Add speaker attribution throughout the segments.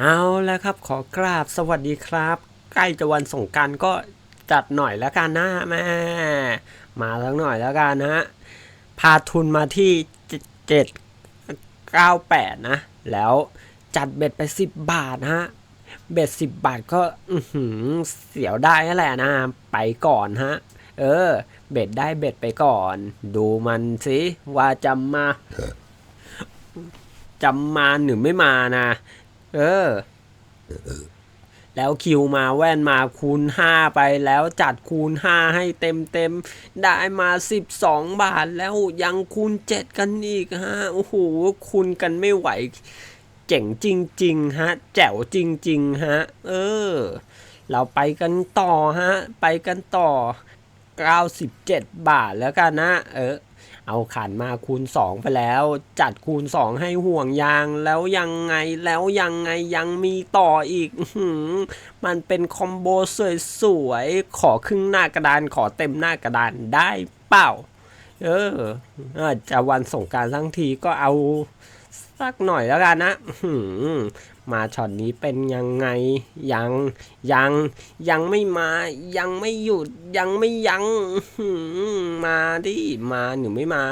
Speaker 1: เอาแล้วครับขอกราบสวัสดีครับ ใกล้จะวันสงการก็จัดหน่อยแล้วกันนะแม่มาสักหน่อยแล้วกันนะ พาทุนมาที่เจ็ดเก้าแปดนะ แล้วจัดเบ็ดไปสิบบาทฮะเบ็ดสิบบาทก็อืเสียวได้แหละนะ ไปก่อนฮะ เออ เบ็ดได้เบ็ดไปก่อน ดูมันสิว่าจะมาจะมาหรือไม่มานะ เออ แล้วคิวมาแว่นมาคูณห้าไปแล้วจัดคูณห้าให้เต็มเต็มได้มาสิบสองบาทแล้วยังคูณเจ็ดกันอีกฮะโอ้โหคูณกันไม่ไหว เจ๋งจริง ๆ ฮะ แจ๋วจริง ๆ ฮะ เออ เราไปกันต่อฮะ ไปกันต่อ 97 บาทแล้วกันนะ เออ เอาขันมาคูณ 2 ไปแล้ว จัดคูณ 2 ให้ห่วงยางแล้วยังไงแล้วยังไงยังมีต่ออีก มันเป็นคอมโบสวยๆ ขอครึ่งหน้ากระดานขอเต็มหน้ากระดานได้เปล่า เออจะวันสงการทั้งทีก็เอา สักหน่อยแล้วกันนะมาช็อตนี้เป็นยังไง ยังยังยังไม่มายังไม่หยุดยังไม่ยังมาดิมาหรือไม่มา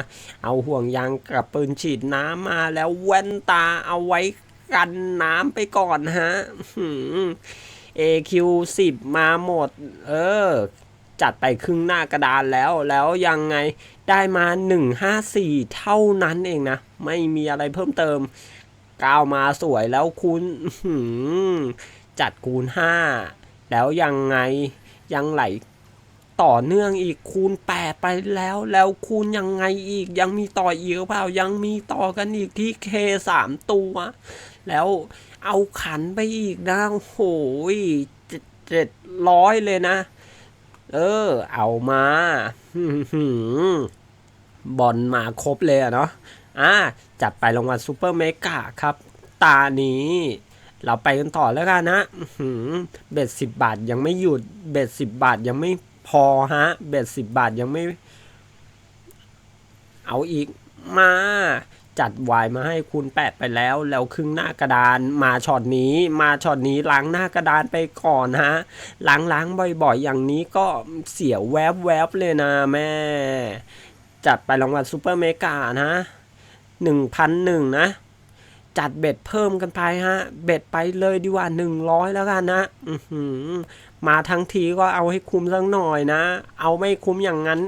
Speaker 1: เอาห่วงยางกับปืนฉีดน้ำมาแล้วแว่นตาเอาไว้กันน้ำไปก่อนฮะ AQ10 มาหมด เออ จัดไปครึ่งหน้ากระดานแล้ว แล้วยังไงได้มา 154 เท่านั้นเองนะ ไม่มีอะไรเพิ่มเติมก้าวมาสวยแล้วคูณจัดคูณ 5 แล้วยังไงยังไหลต่อเนื่องอีกคูณ8ไปแล้วแล้วคูณยังไงอีกยังมีต่ออีกหรือเปล่ายังมีต่อกันอีกที่ K 3ตัว แล้วเอาขันไปอีกนะโอ้โหเจ็ดร้อยเลยนะ เออ เอามาบอลมาครบเลยอะเนาะอ่าจัดไปรางวัลซูเปอร์เมกาครับ ตานี้ เราไปกันต่อแล้วกันนะเบ็ดสิบบาทยังไม่หยุด เบ็ดสิบบาทยังไม่พอฮะ เบ็ดสิบบาทยังไม่ เอาอีก มา จัดวายมาให้คูณแปดไปแล้ว แล้วครึ่งหน้ากระดานมาช็อตนี้ มาช็อตนี้ล้างหน้ากระดานไปก่อนฮะล้างล้างๆบ่อยๆ อย่างนี้ก็เสียแวบๆเลยนะแม่ จัดไปรางวัลซูเปอร์เมกานะหนึ่งพันหนึ่งนะ จัดเบ็ดเพิ่มกันไปฮะ เบ็ดไปเลยดีกว่าหนึ่งร้อยแล้วกันนะมาทั้งทีก็เอาให้คุ้มสักหน่อยนะ เอาไม่คุ้มอย่างนั้น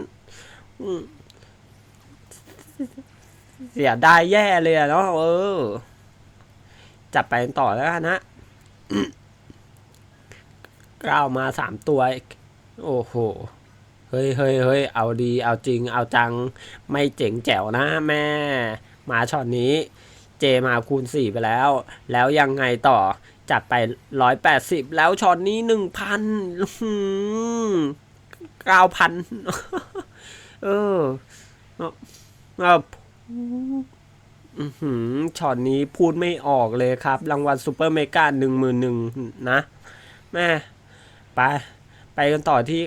Speaker 1: เสียดายแย่เลยเนาะเออ จัดไปต่อแล้วนะก้าวมาสามตัว โอ้โห เฮ้ยเฮ้ยเฮ้ยเอาดี เอาจริง เอาจัง ไม่เจ๋งแจ๋วนะแม่ มาช็อตนี้ เจมาคูณสี่ไปแล้ว แล้วยังไงต่อ จัดไปร้อยแปดสิบแล้วช็อตนี้หนึ่งพันเก้าพันเออ อืหือช็อตนี้พูดไม่ออกเลยครับ รางวัลซูเปอร์เมกาหนึ่งหมื่นหนึ่งนะ แม่ ไป ไปกันต่อที่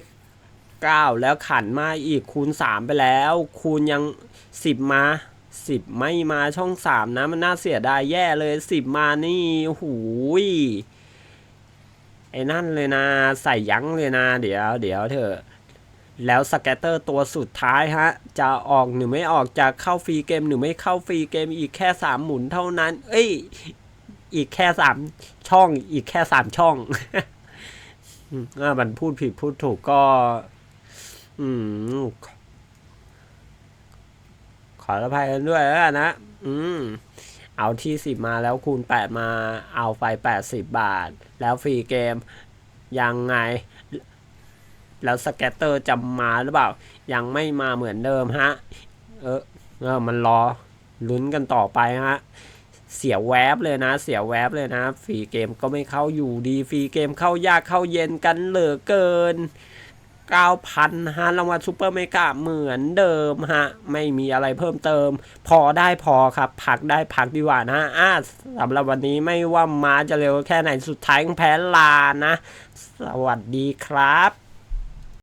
Speaker 1: 9แล้วขันมาอีกคูณ3ไปแล้ว คูณยัง10มา10ไม่มาช่อง3นะ มันน่าเสียดายแย่เลย10มานี่หูยไอ้นั่นเลยนะ ใส่ยั้งเลยนะ เดี๋ยว เดี๋ยวเถอะ แล้วสแกตเตอร์ตัวสุดท้ายฮะ จะออกหรือไม่ออกจะเข้าฟรีเกมหรือไม่เข้าฟรีเกมอีกแค่ 3 หมุนเท่านั้น เอ้ย อีกแค่ 3 ช่อง อีกแค่ 3 ช่องอ่ามันพูดผิดพูดถูกก็ อืม ขออภัยกันด้วยแล้วนะ อืม เอาที่สิมาแล้วคูณแปดมา เอาไปแปดสิบบาท แล้วฟรีเกม ยังไง แล้วสแกตเตอร์จะมาหรือเปล่า ยังไม่มาเหมือนเดิมฮะ เออเออมันรอลุ้นกันต่อไปฮะ เสียแวบเลยนะ เสียแวบเลยนะ ฟรีเกมก็ไม่เข้าอยู่ดี ฟรีเกมเข้ายากเข้าเย็นกันเหลือเกิน9,000ฮะรางวัลซูเปอร์เมกาเหมือนเดิมฮะ ไม่มีอะไรเพิ่มเติม พอได้พอครับ พักได้พักดีกว่านะอ่าสำหรับวันนี้ไม่ว่ามาจะเร็วแค่ไหนสุดท้ายก็แพ้ลานะ สวัสดีครับ